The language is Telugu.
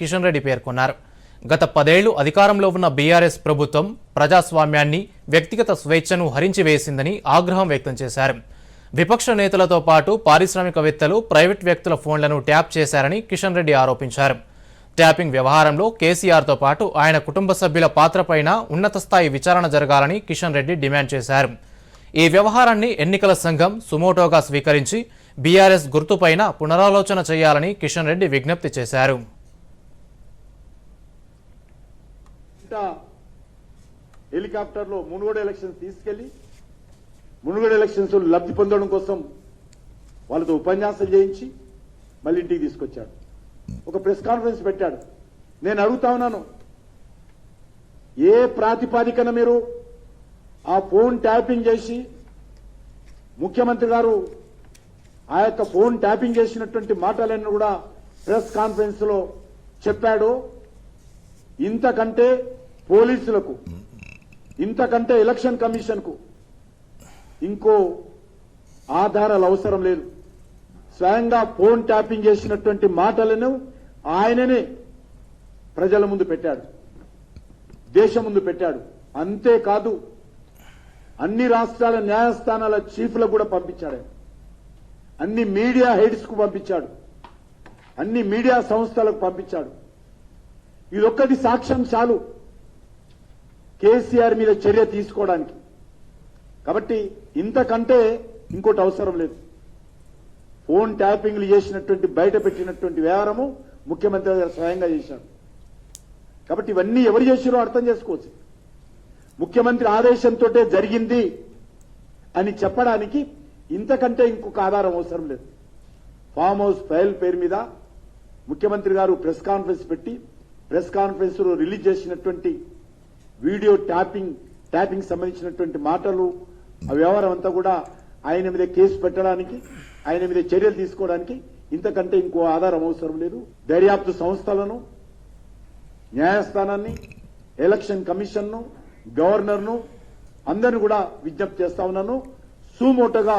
కిషన్ రెడ్డి పేర్కొన్నారు. గత పదేళ్ళు అధికారంలో ఉన్న బీఆర్ఎస్ ప్రభుత్వం ప్రజాస్వామ్యాన్ని వ్యక్తిగత స్వేచ్ఛను హరించివేసిందని ఆగ్రహం వ్యక్తం చేశారు. విపక్ష నేతలతో పాటు పారిశ్రామికవేత్తలు ప్రైవేట్ వ్యక్తుల ఫోన్లను ట్యాప్ చేశారని కిషన్ రెడ్డి ఆరోపించారు. ట్యాపింగ్ వ్యవహారంలో కేసీఆర్తో పాటు ఆయన కుటుంబ సభ్యుల పాత్రపైన ఉన్నత స్థాయి విచారణ జరగాలని కిషన్ రెడ్డి డిమాండ్ చేశారు. ఈ వ్యవహారాన్ని ఎన్నికల సంఘం సుమోటోగా స్వీకరించి బీఆర్ఎస్ గుర్తుపైన పునరాలోచన చేయాలని కిషన్ రెడ్డి విజ్ఞప్తి చేశారు. హెలికాప్టర్లో మునుగోడు ఎలక్షన్స్ తీసుకెళ్ళి మునుగోడు ఎలక్షన్స్ లబ్ధి పొందడం కోసం వాళ్ళతో ఉపన్యాసం చేయించి మళ్ళీ ఇంటికి తీసుకొచ్చాడు. ఒక ప్రెస్ కాన్ఫరెన్స్ పెట్టాడు. నేను అడుగుతా ఉన్నాను ఏ ప్రాతిపాదికన మీరు ఆ ఫోన్ ట్యాపింగ్ చేసి ముఖ్యమంత్రి గారు ఆ యొక్క ఫోన్ ట్యాపింగ్ చేసినటువంటి మాటలన్నీ కూడా ప్రెస్ కాన్ఫరెన్స్లో చెప్పాడు ఇంతకంటే పోలీసులకు ఇంతకంటే ఎలక్షన్ కమిషన్కు ఇంకో ఆధారాలు అవసరం లేదు. స్వయంగా ఫోన్ ట్యాపింగ్ చేసినటువంటి మాటలను ఆయననే ప్రజల ముందు పెట్టాడు. దేశం ముందు పెట్టాడు. అంతేకాదు అన్ని రాష్ట్రాల న్యాయస్థానాల చీఫ్లకు కూడా పంపించాడు. అన్ని మీడియా హెడ్స్కు పంపించాడు. అన్ని మీడియా సంస్థలకు పంపించాడు. ఇదొక్కటి సాక్ష్యం చాలు. కేసీఆర్ మీద చర్య తీసుకోవడానికి. కాబట్టి ఇంతకంటే ఇంకోటి అవసరం లేదు. ఫోన్ ట్యాపింగ్లు చేసినటువంటి బయట పెట్టినటువంటి వ్యవహారము ముఖ్యమంత్రి గారు స్వయంగా చేశారు. కాబట్టి ఇవన్నీ ఎవరు చేసిరో అర్థం చేసుకోవచ్చు. ముఖ్యమంత్రి ఆదేశంతో జరిగింది అని చెప్పడానికి ఇంతకంటే ఇంకొక ఆధారం అవసరం లేదు. ఫామ్ హౌస్ ఫైల్ పేరు మీద ముఖ్యమంత్రి గారు ప్రెస్ కాన్ఫరెన్స్ పెట్టి ప్రెస్ కాన్ఫరెన్స్లో రిలీజ్ చేసినటువంటి వీడియో ట్యాపింగ్ ట్యాపింగ్ సంబంధించినటువంటి మాటలు ఆ వ్యవహారం అంతా కూడా ఆయన మీద కేసు పెట్టడానికి ఆయన మీద చర్యలు తీసుకోవడానికి ఇంతకంటే ఇంకో ఆధారం అవసరం లేదు. దర్యాప్తు సంస్థలను న్యాయస్థానాన్ని ఎలక్షన్ కమిషన్ను గవర్నర్ను అందరిని కూడా విజ్ఞప్తి చేస్తా ఉన్నాను. సుమోటగా